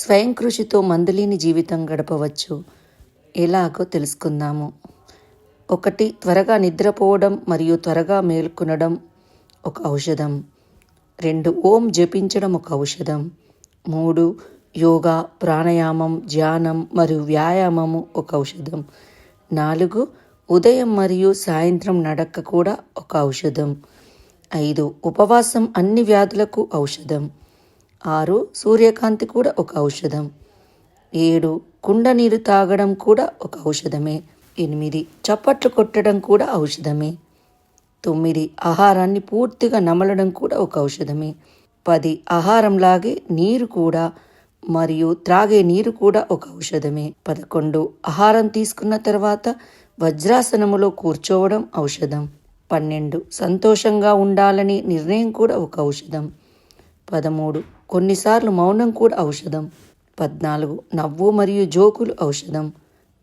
స్వయం కృషితో మందులేని జీవితం గడపవచ్చు. ఎలాగో తెలుసుకుందాము. ఒకటి త్వరగా నిద్రపోవడం మరియు త్వరగా మేల్కొనడం ఒక ఔషధం. రెండు ఓం జపించడం ఒక ఔషధం. మూడు యోగా ప్రాణాయామం ధ్యానం మరియు వ్యాయామము ఒక ఔషధం. నాలుగు ఉదయం మరియు సాయంత్రం నడక కూడా ఒక ఔషధం. ఐదు ఉపవాసం అన్ని వ్యాధులకు ఔషధం. ఆరు సూర్యకాంతి కూడా ఒక ఔషధం. ఏడు కుండ నీరు తాగడం కూడా ఒక ఔషధమే. ఎనిమిది చప్పట్లు కొట్టడం కూడా ఔషధమే. తొమ్మిది ఆహారాన్ని పూర్తిగా నమలడం కూడా ఒక ఔషధమే. పది ఆహారంలాగే నీరు కూడా మరియు త్రాగే నీరు కూడా ఒక ఔషధమే. పదకొండు ఆహారం తీసుకున్న తర్వాత వజ్రాసనములో కూర్చోవడం ఔషధం. పన్నెండు సంతోషంగా ఉండాలని నిర్ణయం కూడా ఒక ఔషధం. పదమూడు కొన్నిసార్లు మౌనం కూడా ఔషధం. పద్నాలుగు నవ్వు మరియు జోకులు ఔషధం.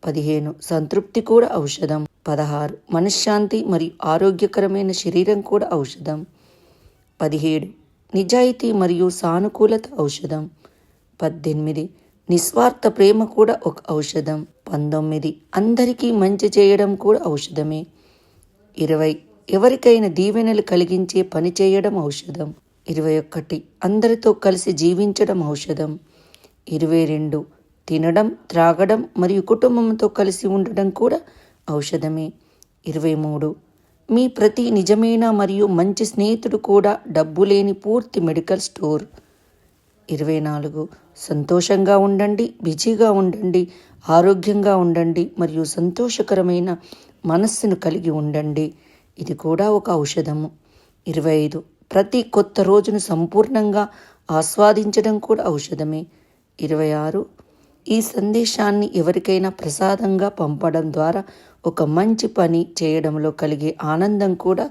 పదిహేను సంతృప్తి కూడా ఔషధం. పదహారు మనశ్శాంతి మరియు ఆరోగ్యకరమైన శరీరం కూడా ఔషధం. పదిహేడు నిజాయితీ మరియు సానుకూలత ఔషధం. పద్దెనిమిది నిస్వార్థ ప్రేమ కూడా ఒక ఔషధం. పంతొమ్మిది అందరికీ మంచి చేయడం కూడా ఔషధమే. ఇరవై ఎవరికైనా దీవెనలు కలిగించే పని చేయడం ఔషధం. ఇరవై ఒకటి. అందరితో కలిసి జీవించడం ఔషధం. ఇరవై రెండు. తినడం త్రాగడం మరియు కుటుంబంతో కలిసి ఉండడం కూడా ఔషధమే. ఇరవై మూడు. మీ ప్రతి నిజమైన మరియు మంచి స్నేహితుడు కూడా డబ్బు లేని పూర్తి మెడికల్ స్టోర్. ఇరవై నాలుగు. సంతోషంగా ఉండండి బిజీగా ఉండండి ఆరోగ్యంగా ఉండండి మరియు సంతోషకరమైన మనస్సును కలిగి ఉండండి. ఇది కూడా ఒక ఔషధము. ఇరవై ఐదు. ప్రతి కొత్త రోజును సంపూర్ణంగా ఆస్వాదించడం కూడా ఔషధమే. ఇరవై ఆరు. ఈ సందేశాన్ని ఎవరికైనా ప్రసాదంగా పంపడం ద్వారా ఒక మంచి పని చేయడంలో కలిగే ఆనందం కూడా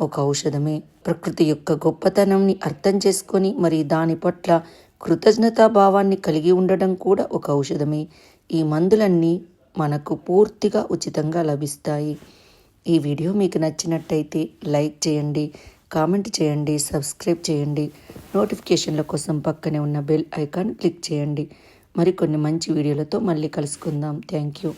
ఒక ఔషధమే. ప్రకృతి యొక్క గొప్పతనంని అర్థం చేసుకొని మరి దాని పట్ల కృతజ్ఞతాభావాన్ని కలిగి ఉండడం కూడా ఒక ఔషధమే. ఈ మందులన్నీ మనకు పూర్తిగా ఉచితంగా లభిస్తాయి. ఈ వీడియో మీకు నచ్చినట్టయితే లైక్ చేయండి. కామెంట్ చేయండి సబ్స్క్రైబ్ చేయండి. నోటిఫికేషన్ల కోసం పక్కనే ఉన్న బెల్ ఐకాన్ క్లిక్ చేయండి. మరికొన్ని మంచి వీడియోలతో మళ్ళీ కలుసుకుందాం. Thank you.